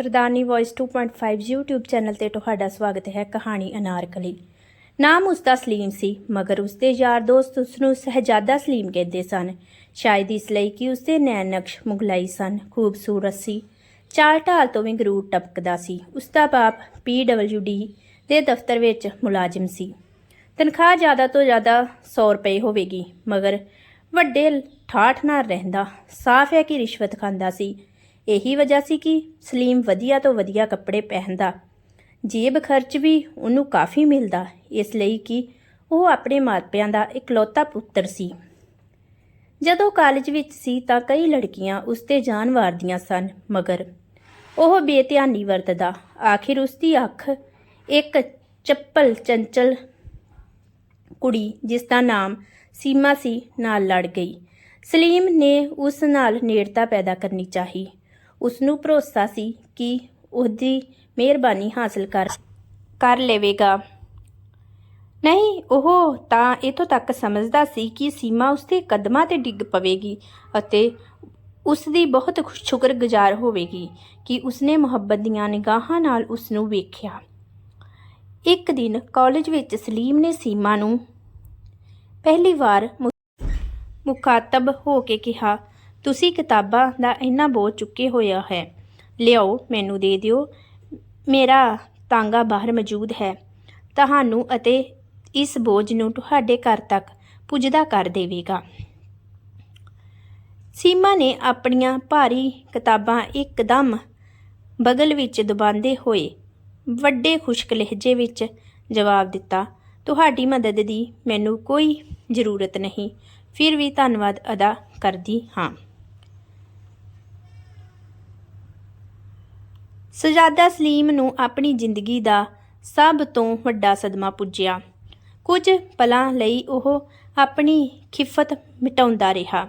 ਸਰਦਾਰਨੀ voice 2.5 YouTube channel ਤੇ ਤੁਹਾਡਾ ਸਵਾਗਤ ਹੈ ਕਹਾਣੀ ਅਨਾਰਕਲੀ ਨਾਮ ਉਸਦਾ ਸਲੀਮ ਸੀ, ਮਗਰ ਉਸਦੇ ਯਾਰ ਦੋਸਤ ਉਸਨੂੰ ਸਹਜਾਦਾ ਸਲੀਮ ਕਹਿੰਦੇ ਸਨ। ਸ਼ਾਇਦ ਇਸ ਲਈ ਕਿ ਉਸਦੇ ਨੈਣ ਨਕਸ਼ ਮੁਗਲਾਈ ਸਨ, ਖੂਬਸੂਰਤ ਸੀ। ਚਾਲ ਢਾਲ ਤੋਂ ਵੀ ਗਰੂਰ ਟਪਕਦਾ ਸੀ। ਉਸਦਾ ਬਾਪ PWD ਦੇ ਦਫ਼ਤਰ ਵਿੱਚ ਮੁਲਾਜ਼ਮ ਸੀ। ਤਨਖਾਹ ਜ਼ਿਆਦਾ ਤੋਂ ਜ਼ਿਆਦਾ 100 ਰੁਪਏ ਹੋਵੇਗੀ, ਮਗਰ ਵੱਡੇ ਠਾਠ ਨਾਲ ਰਹਿੰਦਾ, ਸਾਫ਼ ਹੈ ਕਿ ਰਿਸ਼ਵਤ ਖਾਂਦਾ ਸੀ। ਇਹੀ ਵਜ੍ਹਾ ਸੀ ਕਿ ਸਲੀਮ ਵਧੀਆ ਤੋਂ ਵਧੀਆ ਕੱਪੜੇ ਪਹਿਨਦਾ। ਜੇਬ ਖਰਚ ਵੀ ਉਹਨੂੰ ਕਾਫੀ ਮਿਲਦਾ, ਇਸ ਲਈ ਕਿ ਉਹ ਆਪਣੇ ਮਾਪਿਆਂ ਦਾ ਇਕਲੌਤਾ ਪੁੱਤਰ ਸੀ। ਜਦੋਂ ਕਾਲਜ ਵਿੱਚ ਸੀ ਤਾਂ ਕਈ ਲੜਕੀਆਂ ਉਸ ਤੇ ਜਾਨ ਵਾਰਦੀਆਂ ਸਨ, ਮਗਰ ਉਹ ਬੇਧਿਆਨੀ ਵਰਤਦਾ। ਆਖਿਰ ਉਸ ਦੀ ਅੱਖ ਇੱਕ ਚੱਪਲ ਚੰਚਲ ਕੁੜੀ, ਜਿਸ ਦਾ ਨਾਮ ਸੀਮਾ ਸੀ, ਨਾਲ ਲੜ ਗਈ। ਸਲੀਮ ਨੇ ਉਸ ਨਾਲ ਨੇੜਤਾ ਪੈਦਾ ਕਰਨੀ ਚਾਹੀ। ਉਸ ਨੂੰ ਭਰੋਸਾ ਸੀ ਕਿ ਉਹਦੀ ਮਿਹਰਬਾਨੀ ਹਾਸਲ ਕਰ ਕਰ ਲਵੇਗਾ। ਨਹੀਂ, ਉਹ ਤਾਂ ਇਥੋਂ ਤੱਕ ਸਮਝਦਾ ਸੀ ਕਿ ਸੀਮਾ ਉਸਦੇ ਕਦਮਾਂ ਤੇ ਡਿੱਗ ਪਵੇਗੀ ਅਤੇ ਉਸ ਦੀ ਬਹੁਤ ਸ਼ੁਕਰਗੁਜ਼ਾਰ ਹੋਵੇਗੀ ਕਿ ਉਸਨੇ ਮੁਹੱਬਤ ਦੀਆਂ ਨਿਗਾਹਾਂ ਨਾਲ ਉਸ ਨੂੰ ਵੇਖਿਆ। ਇੱਕ ਦਿਨ ਕਾਲਜ ਵਿੱਚ ਸਲੀਮ ਨੇ ਸੀਮਾ ਨੂੰ ਪਹਿਲੀ ਵਾਰ ਮੁਖਾਤਬ ਹੋ ਕੇ ਕਿਹਾ ਤੁਸੀਂ ਕਿਤਾਬਾਂ ਦਾ ਇੰਨਾ ਬੋਝ ਚੁੱਕੇ ਹੋਇਆ ਹੈ। ਲਿਆਓ, ਮੈਨੂੰ ਦੇ ਦਿਓ। ਮੇਰਾ ਤਾਂਗਾ ਬਾਹਰ ਮੌਜੂਦ ਹੈ। ਤੁਹਾਨੂੰ ਅਤੇ ਇਸ ਬੋਝ ਨੂੰ ਤੁਹਾਡੇ ਘਰ ਤੱਕ ਪੁੱਜਦਾ ਕਰ ਦੇਵੇਗਾ। ਸੀਮਾ ਨੇ ਆਪਣੀਆਂ ਭਾਰੀ ਕਿਤਾਬਾਂ ਇੱਕਦਮ ਬਗਲ ਵਿੱਚ ਦਬਾਉਂਦੇ ਹੋਏ ਵੱਡੇ ਖੁਸ਼ਕ ਲਹਿਜੇ ਵਿੱਚ ਜਵਾਬ ਦਿੱਤਾ, ਤੁਹਾਡੀ ਮਦਦ ਦੀ ਮੈਨੂੰ ਕੋਈ ਜ਼ਰੂਰਤ ਨਹੀਂ। ਫਿਰ ਵੀ ਧੰਨਵਾਦ ਅਦਾ ਕਰਦੀ ਹਾਂ। ਸਜਾਦਾ ਸਲੀਮ ਨੂੰ ਆਪਣੀ ਜ਼ਿੰਦਗੀ ਦਾ ਸਭ ਤੋਂ ਵੱਡਾ ਸਦਮਾ ਪੁੱਜਿਆ। ਕੁਝ ਪਲਾਂ ਲਈ ਉਹ ਆਪਣੀ ਖਿਫਤ ਮਿਟਾਉਂਦਾ ਰਿਹਾ।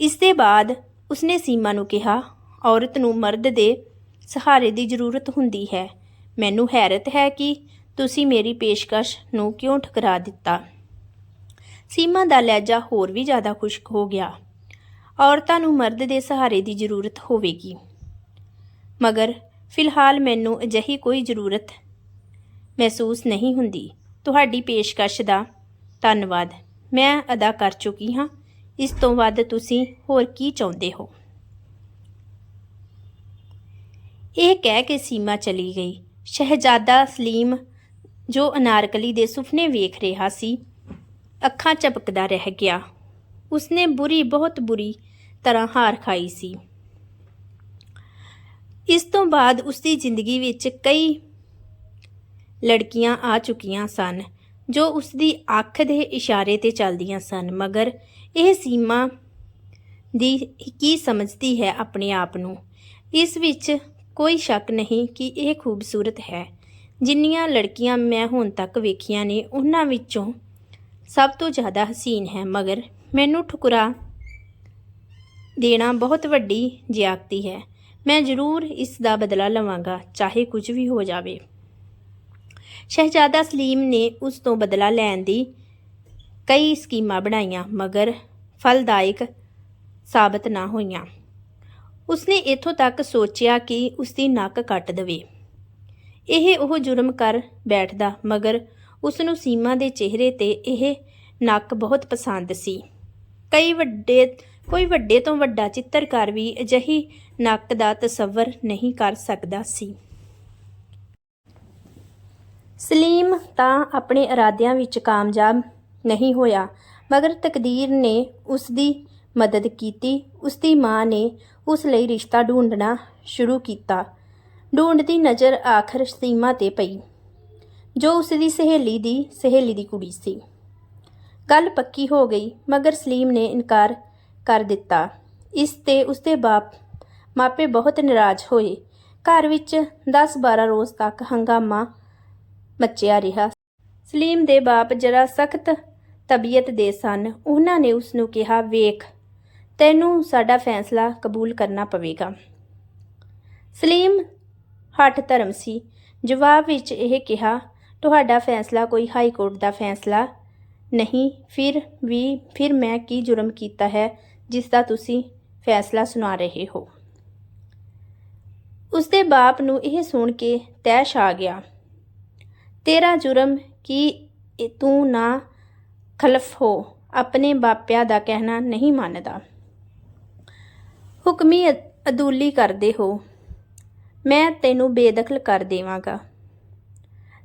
ਇਸ ਦੇ ਬਾਅਦ ਉਸਨੇ ਸੀਮਾ ਨੂੰ ਕਿਹਾ, ਔਰਤ ਨੂੰ ਮਰਦ ਦੇ ਸਹਾਰੇ ਦੀ ਜ਼ਰੂਰਤ ਹੁੰਦੀ ਹੈ। ਮੈਨੂੰ ਹੈਰਤ ਹੈ ਕਿ ਤੁਸੀਂ ਮੇਰੀ ਪੇਸ਼ਕਸ਼ ਨੂੰ ਕਿਉਂ ਠੁਕਰਾ ਦਿੱਤਾ? ਸੀਮਾ ਦਾ ਲਹਿਜਾ ਹੋਰ ਵੀ ਜ਼ਿਆਦਾ ਖੁਸ਼ਕ ਹੋ ਗਿਆ। ਔਰਤਾਂ ਨੂੰ ਮਰਦ ਦੇ ਸਹਾਰੇ ਦੀ ਜ਼ਰੂਰਤ ਹੋਵੇਗੀ। ਮਗਰ ਫਿਲਹਾਲ ਮੈਨੂੰ ਅਜਿਹੀ ਕੋਈ ਜ਼ਰੂਰਤ ਮਹਿਸੂਸ ਨਹੀਂ ਹੁੰਦੀ। ਤੁਹਾਡੀ ਪੇਸ਼ਕਸ਼ ਦਾ ਧੰਨਵਾਦ। ਮੈਂ ਅਦਾ ਕਰ ਚੁੱਕੀ ਹਾਂ। ਇਸ ਤੋਂ ਵੱਧ ਤੁਸੀਂ ਹੋਰ ਕੀ ਚਾਹੁੰਦੇ ਹੋ? ਇਹ ਕਹਿ ਕੇ ਸੀਮਾ ਚਲੀ ਗਈ। ਸ਼ਹਿਜ਼ਾਦਾ ਸਲੀਮ, ਜੋ ਅਨਾਰਕਲੀ ਦੇ ਸੁਪਨੇ ਵੇਖ ਰਿਹਾ ਸੀ, ਅੱਖਾਂ ਝਪਕਦਾ ਰਹਿ ਗਿਆ। ਉਸਨੇ ਬੁਰੀ, ਬਹੁਤ ਬੁਰੀ ਤਰ੍ਹਾਂ ਹਾਰ ਖਾਈ ਸੀ। ਇਸ ਤੋਂ ਬਾਅਦ ਉਸਦੀ ਜ਼ਿੰਦਗੀ ਵਿੱਚ ਕਈ ਲੜਕੀਆਂ ਆ ਚੁੱਕੀਆਂ ਸਨ, ਜੋ ਉਸਦੀ ਅੱਖ ਦੇ ਇਸ਼ਾਰੇ ਤੇ ਚੱਲਦੀਆਂ ਸਨ, ਮਗਰ ਇਹ ਸੀਮਾ ਦੀ ਕੀ ਸਮਝਦੀ ਹੈ ਆਪਣੇ ਆਪ ਨੂੰ? ਇਸ ਵਿੱਚ ਕੋਈ ਸ਼ੱਕ ਨਹੀਂ ਕਿ ਇਹ ਖੂਬਸੂਰਤ ਹੈ। ਜਿੰਨੀਆਂ ਲੜਕੀਆਂ ਮੈਂ ਹੁਣ ਤੱਕ ਵੇਖੀਆਂ ਨੇ, ਉਹਨਾਂ ਵਿੱਚੋਂ ਸਭ ਤੋਂ ਜ਼ਿਆਦਾ ਹਸੀਨ ਹੈ, ਮਗਰ ਮੈਨੂੰ ਠੁਕਰਾ ਦੇਣਾ ਬਹੁਤ ਵੱਡੀ ਜ਼ਿਆਦਤੀ ਹੈ। ਮੈਂ ਜ਼ਰੂਰ ਇਸ ਦਾ ਬਦਲਾ ਲਵਾਂਗਾ, ਚਾਹੇ ਕੁਝ ਵੀ ਹੋ ਜਾਵੇ। ਸ਼ਹਿਜ਼ਾਦਾ ਸਲੀਮ ਨੇ ਉਸ ਤੋਂ ਬਦਲਾ ਲੈਣ ਦੀ ਕਈ ਸਕੀਮਾਂ ਬਣਾਈਆਂ, ਮਗਰ ਫਲਦਾਇਕ ਸਾਬਤ ਨਾ ਹੋਈਆਂ। ਉਸਨੇ ਇਥੋਂ ਤੱਕ ਸੋਚਿਆ ਕਿ ਉਸਦੀ ਨੱਕ ਕੱਟ ਦੇਵੇ। ਇਹ ਉਹ ਜੁਰਮ ਕਰ ਬੈਠਦਾ, ਮਗਰ ਉਸ ਨੂੰ ਸੀਮਾ ਦੇ ਚਿਹਰੇ ਤੇ ਇਹ ਨੱਕ ਬਹੁਤ ਪਸੰਦ ਸੀ। ਕਈ ਵੱਡੇ ਕੋਈ ਵੱਡੇ ਤੋਂ ਵੱਡਾ ਚਿੱਤਰਕਾਰ ਵੀ ਅਜਿਹੀ ਨੱਕ ਦਾ ਤਸਵਰ ਨਹੀਂ ਕਰ ਸਕਦਾ ਸੀ। ਸਲੀਮ ਤਾਂ ਆਪਣੇ ਇਰਾਦਿਆਂ ਵਿੱਚ ਕਾਮਯਾਬ ਨਹੀਂ ਹੋਇਆ, ਮਗਰ ਤਕਦੀਰ ਨੇ ਉਸ ਦੀ ਮਦਦ ਕੀਤੀ ਉਸ ਦੀ ਮਾਂ ਨੇ ਉਸ ਲਈ ਰਿਸ਼ਤਾ ਢੂੰਡਣਾ ਸ਼ੁਰੂ ਕੀਤਾ। ਢੂੰਡਦੀ ਨਜ਼ਰ ਆਖਰ ਸੀਮਾ ਤੇ ਪਈ, ਜੋ ਉਸ ਦੀ ਸਹੇਲੀ ਦੀ ਸਹੇਲੀ ਦੀ ਕੁੜੀ ਸੀ। ਗੱਲ ਪੱਕੀ ਹੋ ਗਈ, ਮਗਰ ਸਲੀਮ ਨੇ ਇਨਕਾਰ ਕਰ ਦਿੱਤਾ। ਇਸ ਤੇ ਉਸਦੇ ਬਾਪ ਮਾਪੇ ਬਹੁਤ ਨਾਰਾਜ਼ ਹੋਏ। ਘਰ ਵਿੱਚ 10-12 ਰੋਜ਼ ਤੱਕ ਹੰਗਾਮਾ ਮੱਚਿਆ ਰਿਹਾ। ਸਲੀਮ ਦੇ ਬਾਪ ਜਰਾ ਸਖਤ ਤਬੀਅਤ ਦੇ ਸਨ। ਉਹਨਾਂ ਨੇ ਉਸ ਨੂੰ ਕਿਹਾ, ਵੇਖ, ਤੈਨੂੰ ਸਾਡਾ ਫੈਸਲਾ ਕਬੂਲ ਕਰਨਾ ਪਵੇਗਾ। ਸਲੀਮ ਹੱਠ ਧਰਮ ਸੀ। ਜਵਾਬ ਵਿੱਚ ਇਹ ਕਿਹਾ, ਤੁਹਾਡਾ ਫੈਸਲਾ ਕੋਈ ਹਾਈ ਕੋਰਟ ਦਾ ਫੈਸਲਾ ਨਹੀਂ। ਫਿਰ ਵੀ, ਫਿਰ ਮੈਂ ਕੀ ਜੁਰਮ ਕੀਤਾ ਹੈ? ਜਿਸ ਦਾ ਤੁਸੀਂ ਫੈਸਲਾ ਸੁਣਾ ਰਹੇ ਹੋ। ਉਸਦੇ ਬਾਪ ਨੂੰ ਇਹ ਸੁਣ ਕੇ ਤੈਸ਼ ਆ ਗਿਆ। ਤੇਰਾ ਜੁਰਮ ਕਿ ਤੂੰ ਨਾ ਖਲਫ ਹੋ, ਆਪਣੇ ਬਾਪਿਆਂ ਦਾ ਕਹਿਣਾ ਨਹੀਂ ਮੰਨਦਾ। ਹੁਕਮੀ ਅ- ਅਦੂਲੀ ਕਰਦੇ ਹੋ। ਮੈਂ ਤੈਨੂੰ ਬੇਦਖਲ ਕਰ ਦੇਵਾਂਗਾ।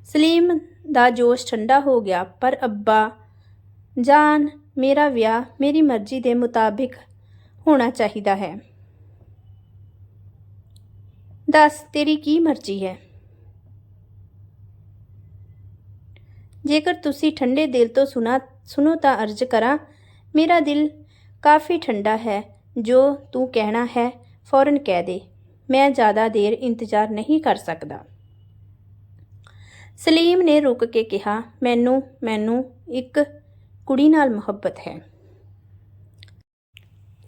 ਸਲੀਮ ਦਾ ਜੋਸ਼ ਠੰਡਾ ਹੋ ਗਿਆ, ਪਰ ਅੱਬਾ, ਜਾਨ ਮੇਰਾ ਵਿਆਹ ਮੇਰੀ ਮਰਜ਼ੀ ਦੇ ਮੁਤਾਬਿਕ ਹੋਣਾ ਚਾਹੀਦਾ ਹੈ। ਦੱਸ, ਤੇਰੀ ਕੀ ਮਰਜ਼ੀ ਹੈ? ਜੇਕਰ ਤੁਸੀਂ ਠੰਡੇ ਦਿਲ ਤੋਂ ਸੁਣਾ, ਸੁਣੋ ਤਾਂ ਅਰਜ਼ ਕਰਾਂ, ਮੇਰਾ ਦਿਲ ਕਾਫੀ ਠੰਡਾ ਹੈ, ਜੋ ਤੂੰ ਕਹਿਣਾ ਹੈ, ਫੌਰਨ ਕਹਿ ਦੇ। ਮੈਂ ਜ਼ਿਆਦਾ ਦੇਰ ਇੰਤਜ਼ਾਰ ਨਹੀਂ ਕਰ ਸਕਦਾ। ਸਲੀਮ ਨੇ ਰੁਕ ਕੇ ਕਿਹਾ, ਮੈਨੂੰ ਮੈਨੂੰ ਇੱਕ ਕੁੜੀ ਨਾਲ ਮੁਹੱਬਤ ਹੈ।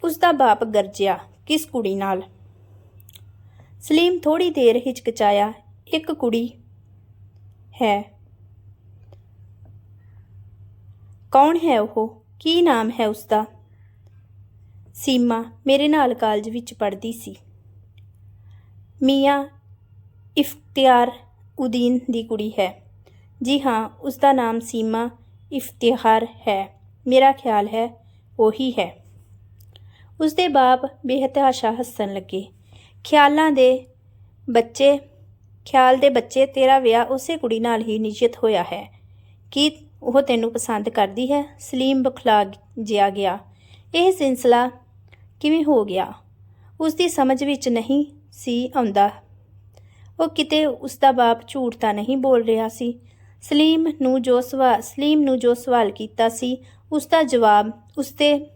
ਉਸ ਦਾ ਬਾਪ ਗਰਜਿਆ। ਕਿਸ ਕੁੜੀ ਨਾਲ? ਸਲੀਮ ਥੋੜੀ ਦੇਰ ਹਿਚਕਚਾਇਆ। ਇੱਕ ਕੁੜੀ ਹੈ। ਕੌਣ ਹੈ ਉਹ? ਕੀ ਨਾਮ ਹੈ ਉਸ ਦਾ ਸੀਮਾ ਮੇਰੇ ਨਾਲ ਕਾਲਜ ਵਿੱਚ ਪੜ੍ਹਦੀ ਸੀ। ਮੀਆਂ ਇਫਤਿਆਰ ਉਦੀਨ ਦੀ ਕੁੜੀ ਹੈ। ਜੀ ਹਾਂ ਉਸ ਦਾ ਨਾਮ ਸੀਮਾ ਇਫਤਿਹਾਰ ਹੈ। ਮੇਰਾ ਖਿਆਲ ਹੈ ਉਹੀ ਹੈ। ਉਸ ਦੇ ਬਾਪ ਬੇਹਤਾਸ਼ਾ ਹੱਸਣ ਲੱਗੇ। ਖਿਆਲਾਂ ਦੇ ਬੱਚੇ, ਖਿਆਲ ਦੇ ਬੱਚੇ, ਤੇਰਾ ਵਿਆਹ ਉਸੇ ਕੁੜੀ ਨਾਲ ਹੀ ਨਿਸ਼ਚਿਤ ਹੋਇਆ ਹੈ। ਕੀ ਉਹ ਤੈਨੂੰ ਪਸੰਦ ਕਰਦੀ ਹੈ? ਸਲੀਮ ਬਖਲਾ ਜਿਆ ਗਿਆ। ਇਹ ਸਿਲਸਿਲਾ ਕਿਵੇਂ ਹੋ ਗਿਆ? ਉਸ ਦੀ ਸਮਝ ਵਿੱਚ ਨਹੀਂ ਸੀ ਆਉਂਦਾ। ਉਹ ਕਿਤੇ ਉਸ ਦਾ ਬਾਪ ਝੂਠ ਤਾਂ ਨਹੀਂ ਬੋਲ ਰਿਹਾ ਸੀ। ਸਲੀਮ ਨੂੰ ਜੋ ਸਵਾਲ ਸਲੀਮ ਨੂੰ ਜੋ ਸਵਾਲ ਕੀਤਾ ਸੀ, ਉਸ ਦਾ ਜਵਾਬ ਉਸਦੇ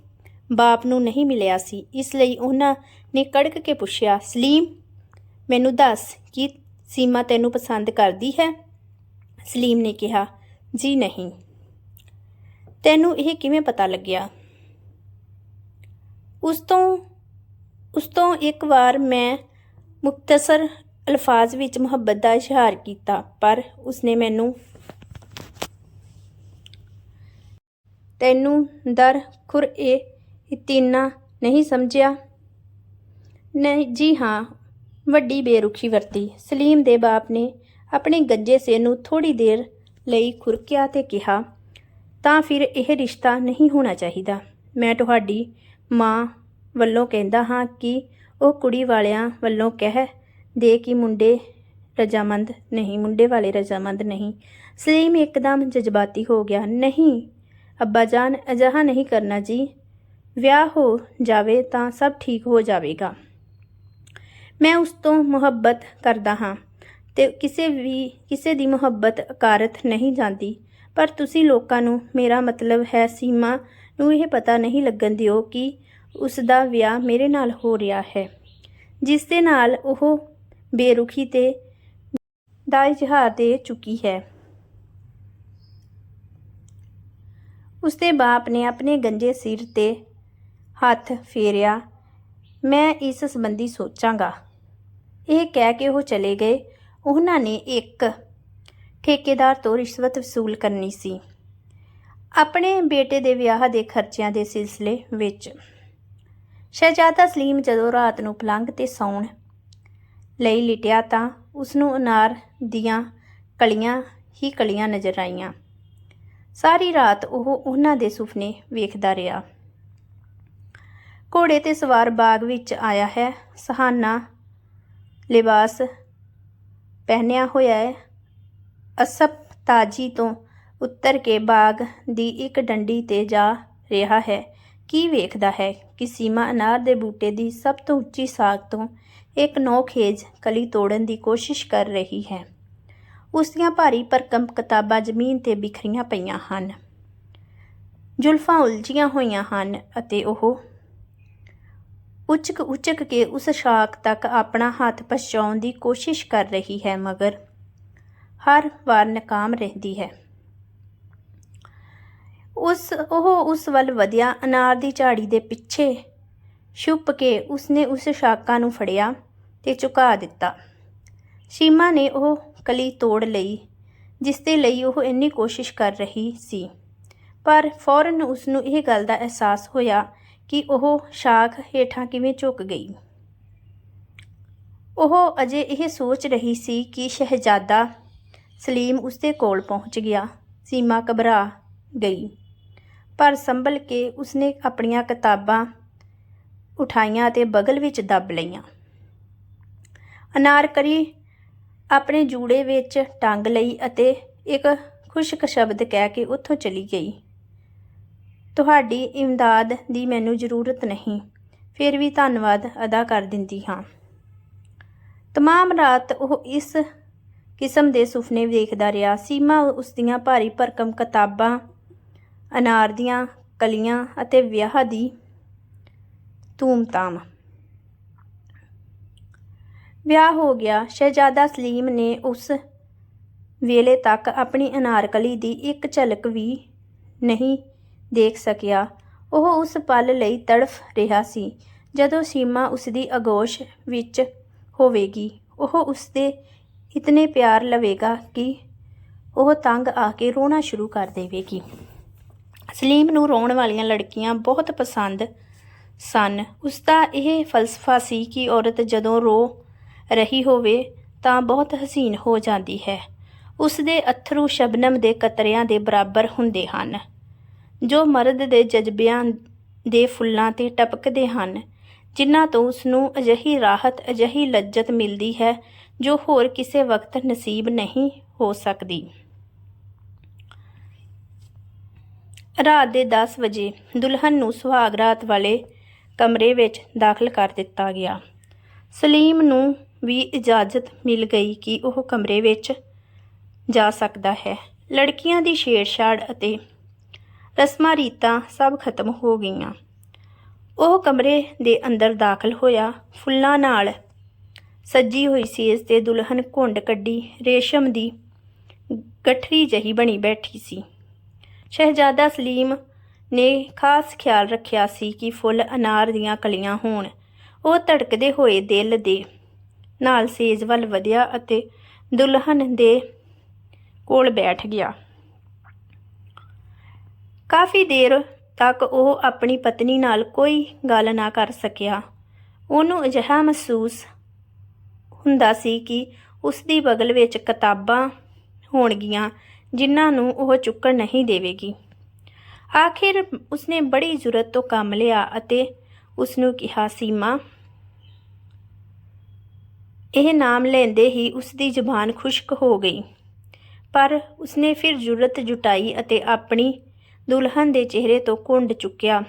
ਬਾਪ ਨੂੰ ਨਹੀਂ ਮਿਲਿਆ ਸੀ। ਇਸ ਲਈ ਉਹਨਾਂ ਨੇ ਕੜਕ ਕੇ ਪੁੱਛਿਆ, ਸਲੀਮ, ਮੈਨੂੰ ਦੱਸ, ਕਿ ਸੀਮਾ ਤੈਨੂੰ ਪਸੰਦ ਕਰਦੀ ਹੈ? ਸਲੀਮ ਨੇ ਕਿਹਾ, ਜੀ ਨਹੀਂ। ਤੈਨੂੰ ਇਹ ਕਿਵੇਂ ਪਤਾ ਲੱਗਿਆ? ਉਸ ਤੋਂ ਉਸ ਤੋਂ ਇੱਕ ਵਾਰ ਮੈਂ ਮੁਖਤਸਰ ਅਲਫਾਜ਼ ਵਿੱਚ ਮੁਹੱਬਤ ਦਾ ਇਸ਼ਾਰ ਕੀਤਾ, ਪਰ ਉਸਨੇ ਮੈਨੂੰ ਤੈਨੂੰ ਦਰ ਖੁਰ ਇਹ ਇਤੀਨਾ ਨਹੀਂ ਸਮਝਿਆ। ਨਹੀਂ, ਜੀ ਹਾਂ, ਵੱਡੀ ਬੇਰੁਖੀ ਵਰਤੀ। ਸਲੀਮ ਦੇ ਬਾਪ ਨੇ ਆਪਣੇ ਗੱਜੇ ਸੇ ਨੂੰ ਥੋੜੀ ਦੇਰ ਲਈ ਖੁਰਕਿਆ ਤੇ ਕਿਹਾ, ਤਾਂ ਫਿਰ ਇਹ ਰਿਸ਼ਤਾ ਨਹੀਂ ਹੋਣਾ ਚਾਹੀਦਾ। ਮੈਂ ਤੁਹਾਡੀ ਮਾਂ ਵੱਲੋਂ ਕਹਿੰਦਾ ਹਾਂ ਕਿ ਉਹ ਕੁੜੀ ਵਾਲਿਆਂ ਵੱਲੋਂ ਕਹਿ ਦੇ ਕਿ ਮੁੰਡੇ ਰਜਾਮੰਦ ਨਹੀਂ, ਮੁੰਡੇ ਵਾਲੇ ਰਜਾਮੰਦ ਨਹੀਂ। ਸਲੀਮ ਇੱਕਦਮ ਜਜ਼ਬਾਤੀ ਹੋ ਗਿਆ, ਨਹੀਂ ਅੱਬਾ ਜਾਨ, ਅਜਿਹਾ ਨਹੀਂ ਕਰਨਾ ਜੀ। ਵਿਆਹ ਹੋ ਜਾਵੇ ਤਾਂ ਸਭ ਠੀਕ ਹੋ ਜਾਵੇਗਾ। ਮੈਂ ਉਸ ਤੋਂ ਮੁਹੱਬਤ ਕਰਦਾ ਹਾਂ ਤੇ ਕਿਸੇ ਵੀ, ਕਿਸੇ ਦੀ ਮੁਹੱਬਤ ਅਕਾਰਤ ਨਹੀਂ ਜਾਂਦੀ। ਪਰ ਤੁਸੀਂ ਲੋਕਾਂ ਨੂੰ ਮੇਰਾ ਮਤਲਬ ਹੈ ਸੀਮਾ ਨੂੰ ਇਹ ਪਤਾ ਨਹੀਂ ਲੱਗਣ ਦਿਓ ਕਿ ਉਸ ਦਾ ਵਿਆਹ ਮੇਰੇ ਨਾਲ ਹੋ ਰਿਹਾ ਹੈ। ਜਿਸ ਦੇ ਨਾਲ ਉਹ ਬੇਰੁਖੀ ਤੇ ਦਾ ਇਜ਼ਹਾਰ ਦੇ ਚੁੱਕੀ ਹੈ। ਉਸਦੇ ਬਾਪ ਨੇ ਆਪਣੇ ਗੰਜੇ ਸਿਰ ਤੇ ਹੱਥ ਫੇਰਿਆ, ਮੈਂ ਇਸ ਸੰਬੰਧੀ ਸੋਚਾਂਗਾ। ਇਹ ਕਹਿ ਕੇ ਉਹ ਚਲੇ ਗਏ। ਉਹਨਾਂ ਨੇ ਇੱਕ ਠੇਕੇਦਾਰ ਤੋਂ ਰਿਸ਼ਵਤ ਵਸੂਲ ਕਰਨੀ ਸੀ। ਆਪਣੇ ਬੇਟੇ ਦੇ ਵਿਆਹ ਦੇ ਖਰਚਿਆਂ ਦੇ ਸਿਲਸਿਲੇ ਵਿੱਚ ਸ਼ਹਿਜ਼ਾਦਾ ਸਲੀਮ ਜਦੋਂ ਰਾਤ ਨੂੰ ਪਲੰਘ ਤੇ ਸੌਣ ਲਈ ਲਿਟਿਆ ਤਾਂ ਉਸ ਨੂੰ ਅਨਾਰ ਦੀਆਂ ਕਲੀਆਂ ਹੀ ਕਲੀਆਂ ਨਜ਼ਰ ਆਈਆਂ। ਸਾਰੀ ਰਾਤ ਉਹ ਉਹਨਾਂ ਦੇ ਸੁਪਨੇ ਵੇਖਦਾ ਰਿਹਾ। ਘੋੜੇ ਤੇ ਸਵਾਰ ਬਾਗ ਵਿੱਚ ਆਇਆ ਹੈ। ਸਹਾਨਾ ਲਿਬਾਸ ਪਹਿਨਿਆ ਹੋਇਆ ਹੈ। ਅਸਪ ਤਾਜੀ ਤੋਂ ਉੱਤਰ ਕੇ ਬਾਗ ਦੀ ਇੱਕ ਡੰਡੀ ਤੇ ਜਾ ਰਿਹਾ ਹੈ। ਕੀ ਵੇਖਦਾ ਹੈ ਕਿ ਸੀਮਾ ਅਨਾਰ ਦੇ ਬੂਟੇ ਦੀ ਸਭ ਤੋਂ ਉੱਚੀ ਸਾਗ ਤੋਂ ਇੱਕ ਨੌਖੇਜ ਕਲੀ ਤੋੜਨ ਦੀ ਕੋਸ਼ਿਸ਼ ਕਰ ਰਹੀ ਹੈ। ਉਸ ਦੀਆਂ ਭਾਰੀ ਭਰਕਮ ਕਿਤਾਬਾਂ ਜ਼ਮੀਨ ਤੇ ਬਿਖਰੀਆਂ ਪਈਆਂ ਹਨ। ਜ਼ੁਲਫਾਂ ਉਲਝੀਆਂ ਹੋਈਆਂ ਹਨ ਅਤੇ ਉਹ ਉੱਚਕ ਉੱਚਕ ਕੇ ਉਸ ਸ਼ਾਖ ਤੱਕ ਆਪਣਾ ਹੱਥ ਪਹੁੰਚਾਉਣ ਦੀ ਕੋਸ਼ਿਸ਼ ਕਰ ਰਹੀ ਹੈ, ਮਗਰ ਹਰ ਵਾਰ ਨਾਕਾਮ ਰਹਿੰਦੀ ਹੈ। ਉਸ, ਉਹ ਉਸ ਵੱਲ ਵਧਿਆ, ਅਨਾਰ ਦੀ ਝਾੜੀ ਦੇ ਪਿੱਛੇ ਛੁਪ ਕੇ ਉਸਨੇ ਉਸ ਸ਼ਾਖਾ ਨੂੰ ਫੜਿਆ ਤੇ ਝੁਕਾ ਦਿੱਤਾ। ਸੀਮਾ ਨੇ ਉਹ ਕਲੀ ਤੋੜ ਲਈ ਜਿਸ ਦੇ ਲਈ ਉਹ ਇੰਨੀ ਕੋਸ਼ਿਸ਼ ਕਰ ਰਹੀ ਸੀ। ਪਰ ਫੌਰਨ ਉਸ ਨੂੰ ਇਹ ਗੱਲ ਦਾ ਅਹਿਸਾਸ ਹੋਇਆ ਕਿ ਉਹ ਸ਼ਾਖ ਹੇਠਾਂ ਕਿਵੇਂ ਝੁਕ ਗਈ। ਉਹ ਅਜੇ ਇਹ ਸੋਚ ਰਹੀ ਸੀ ਕਿ ਸ਼ਹਿਜ਼ਾਦਾ ਸਲੀਮ ਉਸਦੇ ਕੋਲ ਪਹੁੰਚ ਗਿਆ, ਸੀਮਾ ਘਬਰਾ ਗਈ। ਪਰ ਸੰਭਲ ਕੇ ਉਸਨੇ ਆਪਣੀਆਂ ਕਿਤਾਬਾਂ ਉਠਾਈਆਂ ਅਤੇ ਬਗਲ ਵਿੱਚ ਦੱਬ ਲਈਆਂ। ਅਨਾਰਕਲੀ ਆਪਣੇ ਜੂੜੇ ਵਿੱਚ ਟੰਗ ਲਈ ਅਤੇ ਇੱਕ ਖੁਸ਼ਕ ਸ਼ਬਦ ਕਹਿ ਕੇ ਉੱਥੋਂ ਚਲੀ ਗਈ। ਤੁਹਾਡੀ ਇਮਦਾਦ ਦੀ ਮੈਨੂੰ ਜ਼ਰੂਰਤ ਨਹੀਂ, ਫਿਰ ਵੀ ਧੰਨਵਾਦ ਅਦਾ ਕਰ ਦਿੰਦੀ ਹਾਂ। ਤਮਾਮ ਰਾਤ ਉਹ ਇਸ ਕਿਸਮ ਦੇ ਸੁਪਨੇ ਵੇਖਦਾ ਰਿਹਾ। ਸੀਮਾ ਉਸ ਦੀਆਂ ਭਾਰੀ ਭਰਕਮ ਕਿਤਾਬਾਂ ਅਨਾਰ ਦੀਆਂ ਕਲੀਆਂ ਅਤੇ ਵਿਆਹ ਦੀ ਧੂਮ ਧਾਮ ਵਿਆਹ ਹੋ ਗਿਆ। ਸ਼ਹਿਜ਼ਾਦਾ ਸਲੀਮ ਨੇ ਉਸ ਵੇਲੇ ਤੱਕ ਆਪਣੀ ਅਨਾਰਕਲੀ ਦੀ ਇੱਕ ਝਲਕ ਵੀ ਨਹੀਂ ਦੇਖ ਸਕਿਆ। ਉਹ ਉਸ ਪਲ ਲਈ ਤੜਫ ਰਿਹਾ ਸੀ, ਜਦੋਂ ਸੀਮਾ ਉਸ ਦੀ ਅਗੋਸ਼ ਵਿੱਚ ਹੋਵੇਗੀ। ਉਹ ਉਸ ਦੇ ਇਤਨੇ ਪਿਆਰ ਲਵੇਗਾ ਕਿ ਉਹ ਤੰਗ ਆ ਕੇ ਰੋਣਾ ਸ਼ੁਰੂ ਕਰ ਦੇਵੇਗੀ। ਸਲੀਮ ਨੂੰ ਰੋਣ ਵਾਲੀਆਂ ਲੜਕੀਆਂ ਬਹੁਤ ਪਸੰਦ ਸਨ। ਉਸ ਦਾ ਇਹ ਫਲਸਫਾ ਸੀ ਕਿ ਔਰਤ ਜਦੋਂ ਰੋ ਰਹੀ ਹੋਵੇ ਤਾਂ ਬਹੁਤ ਹਸੀਨ ਹੋ ਜਾਂਦੀ ਹੈ। ਉਸ ਦੇ ਅਥਰੂ ਸ਼ਬਨਮ ਦੇ ਕਤਰਿਆਂ ਦੇ ਬਰਾਬਰ ਹੁੰਦੇ ਹਨ। ਜੋ ਮਰਦ ਦੇ ਜਜ਼ਬਿਆਂ ਦੇ ਫੁੱਲਾਂ ਤੇ ਟਪਕਦੇ ਹਨ, ਜਿਨ੍ਹਾਂ ਤੋਂ ਉਸ ਨੂੰ ਅਜਿਹੀ ਰਾਹਤ, ਅਜਿਹੀ ਲੱਜਤ ਮਿਲਦੀ ਹੈ, ਜੋ ਹੋਰ ਕਿਸੇ ਵਕਤ ਨਸੀਬ ਨਹੀਂ ਹੋ ਸਕਦੀ। ਰਾਤ ਦੇ 10 ਵਜੇ ਦੁਲਹਨ ਨੂੰ ਸੁਹਾਗ ਰਾਤ ਵਾਲੇ ਕਮਰੇ ਵਿੱਚ ਦਾਖਲ ਕਰ ਦਿੱਤਾ ਗਿਆ। ਸਲੀਮ ਨੂੰ ਵੀ ਇਜਾਜ਼ਤ ਮਿਲ ਗਈ ਕਿ ਉਹ ਕਮਰੇ ਵਿੱਚ ਜਾ ਸਕਦਾ ਹੈ। ਲੜਕੀਆਂ ਦੀ ਛੇੜਛਾੜ ਅਤੇ ਰਸਮਾਂ ਰੀਤਾਂ ਸਭ ਖਤਮ ਹੋ ਗਈਆਂ। ਉਹ ਕਮਰੇ ਦੇ ਅੰਦਰ ਦਾਖਲ ਹੋਇਆ। ਫੁੱਲਾਂ ਨਾਲ ਸੱਜੀ ਹੋਈ ਸੀ। ਇਸ ਤੇ ਦੁਲਹਨ ਘੁੰਡ ਕੱਢੀ। ਰੇਸ਼ਮ ਦੀ ਗਠਰੀ ਜਹੀ ਬਣੀ ਬੈਠੀ ਸੀ। ਸ਼ਹਿਜ਼ਾਦਾ ਸਲੀਮ ਨੇ ਖਾਸ ਖਿਆਲ ਰੱਖਿਆ ਸੀ ਕਿ ਫੁੱਲ ਅਨਾਰ ਦੀਆਂ ਕਲੀਆਂ ਹੋਣ। ਉਹ ਧੜਕਦੇ ਹੋਏ ਦਿਲ ਦੇ ਨਾਲ ਸੇਜ ਵੱਲ ਵਧਿਆ ਅਤੇ ਦੁਲਹਨ ਦੇ ਕੋਲ ਬੈਠ ਗਿਆ। ਕਾਫੀ ਦੇਰ ਤੱਕ ਉਹ ਆਪਣੀ ਪਤਨੀ ਨਾਲ ਕੋਈ ਗੱਲ ਨਾ ਕਰ ਸਕਿਆ। ਉਹਨੂੰ ਅਜਿਹਾ ਮਹਿਸੂਸ ਹੁੰਦਾ ਸੀ ਕਿ ਉਸ ਦੀ ਬਗਲ ਵਿੱਚ ਕਿਤਾਬਾਂ ਹੋਣਗੀਆਂ ਜਿਨ੍ਹਾਂ ਨੂੰ ਉਹ ਚੁੱਕਣ ਨਹੀਂ ਦੇਵੇਗੀ। ਆਖਿਰ ਉਸਨੇ ਬੜੀ ਜ਼ਰੂਰਤ ਤੋਂ ਕੰਮ ਲਿਆ ਅਤੇ ਉਸ ਨੂੰ ਕਿਹਾ, ਸੀਮਾ ਇਹ ਨਾਮ ਲੈਂਦੇ ਹੀ ਉਸ ਦੀ ਜ਼ੁਬਾਨ ਖੁਸ਼ਕ ਹੋ ਗਈ। ਪਰ ਉਸਨੇ ਫਿਰ ਜੁਰਤ ਜੁਟਾਈ ਅਤੇ ਆਪਣੀ ਦੁਲਹਨ ਦੇ ਚਿਹਰੇ ਤੋਂ ਕੁੰਡ ਚੁੱਕਿਆ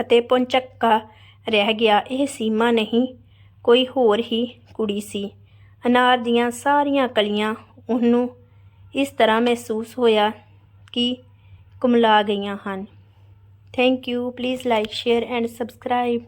ਅਤੇ ਪੁੰਚੱਕਾ ਰਹਿ ਗਿਆ। ਇਹ ਸੀਮਾ ਨਹੀਂ, ਕੋਈ ਹੋਰ ਹੀ ਕੁੜੀ ਸੀ। ਅਨਾਰ ਦੀਆਂ ਸਾਰੀਆਂ ਕਲੀਆਂ ਉਹਨੂੰ ਇਸ ਤਰ੍ਹਾਂ ਮਹਿਸੂਸ ਹੋਇਆ ਕਿ ਕੁਮਲਾ ਗਈਆਂ ਹਨ। Thank you please like share and subscribe